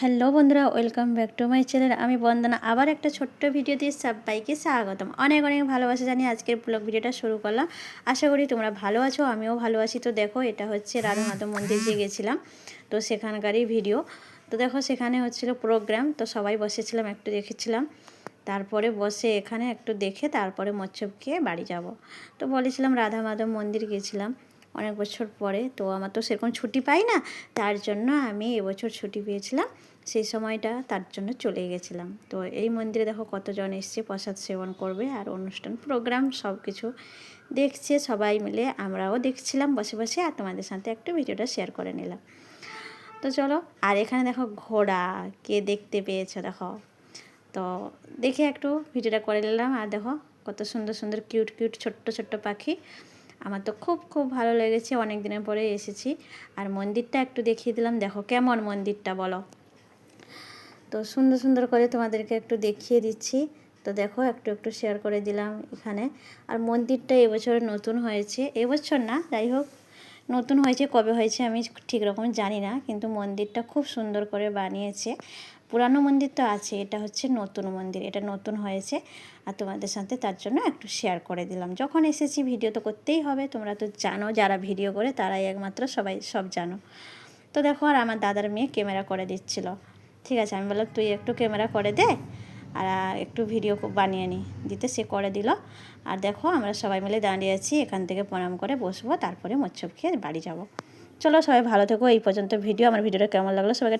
Hello বন্ধুরা, welcome back to my channel. আমি বন্দনা। আবার একটা ছোট্ট ভিডিও দিয়ে সবাইকে স্বাগতম। অনেক অনেক ভালোবাসা জানি আজকের ব্লগ ভিডিওটা শুরু করলাম। আশা করি তোমরা ভালো আছো, আমিও ভালো আছি। তো দেখো, এটা হচ্ছে রাধা মাধব মন্দির যে গেছিলাম, তো সেখানকারই ভিডিও। তো দেখো, সেখানে হচ্ছিল প্রোগ্রাম, তো সবাই বসেছিলাম, একটু দেখেছিলাম। তারপরে বসে এখানে একটু দেখে তারপরে মচ্ছব খেয়ে বাড়ি যাব। তো বলেছিলাম রাধা মাধব মন্দির গেছিলাম। অনেক বছর পরে, তো আমার তো সেরকম ছুটি পাই না, তার জন্য আমি এবছর ছুটি পেয়েছিলাম, সেই সময়টা তার জন্য চলে গেছিলাম। তো এই মন্দিরে দেখো কতজন এসছে, প্রসাদ সেবন করবে আর অনুষ্ঠান প্রোগ্রাম সব কিছু দেখছে, সবাই মিলে আমরাও দেখছিলাম বসে বসে আর তোমাদের সাথে একটু ভিডিওটা শেয়ার করে নিলাম। তো চলো, আর এখানে দেখো ঘোড়া, কে দেখতে পেয়েছ দেখো। তো দেখে একটু ভিডিওটা করে নিলাম, আর দেখো কত সুন্দর সুন্দর কিউট কিউট ছোট্ট ছোট্ট পাখি। আমার তো খুব খুব ভালো লেগেছে, অনেক দিনের পরে এসেছি। আর মন্দিরটা একটু দেখিয়ে দিলাম। দেখো, কেমন মন্দিরটা বলো? তো সুন্দর সুন্দর করে তোমাদেরকে একটু দেখিয়ে দিচ্ছি। তো দেখো, একটু একটু শেয়ার করে দিলাম এখানে। আর মন্দিরটা এবছর নতুন হয়েছে। এবছর না, যাই হোক, নতুন হয়েছে, কবে হয়েছে আমি ঠিক রকম জানি না। কিন্তু মন্দিরটা খুব সুন্দর করে বানিয়েছে। পুরানো মন্দির তো আছে, এটা হচ্ছে নতুন মন্দির, এটা নতুন হয়েছে। আর তোমাদের সাথে তার জন্য একটু শেয়ার করে দিলাম। যখন এসেছি ভিডিও তো করতেই হবে, তোমরা তো জানো যারা ভিডিও করে, তারাই একমাত্র সবাই সব জানো। তো দেখো, আর আমার দাদার মেয়ে ক্যামেরা করে দিচ্ছিল। ঠিক আছে, আমি বললাম, তুই একটু ক্যামেরা করে দে, আর একটু ভিডিও বানিয়ে নি। দিতে সে করে দিল। আর দেখো, আমরা সবাই মিলে দাঁড়িয়ে আছি, এখান থেকে প্রণাম করে বসবো, তারপরে মচ্ছব খেয়ে বাড়ি যাব। চলো সবাই ভালো থেকো, এই পর্যন্ত ভিডিও আমার ভিডিওটা কেমন লাগল সবাইকে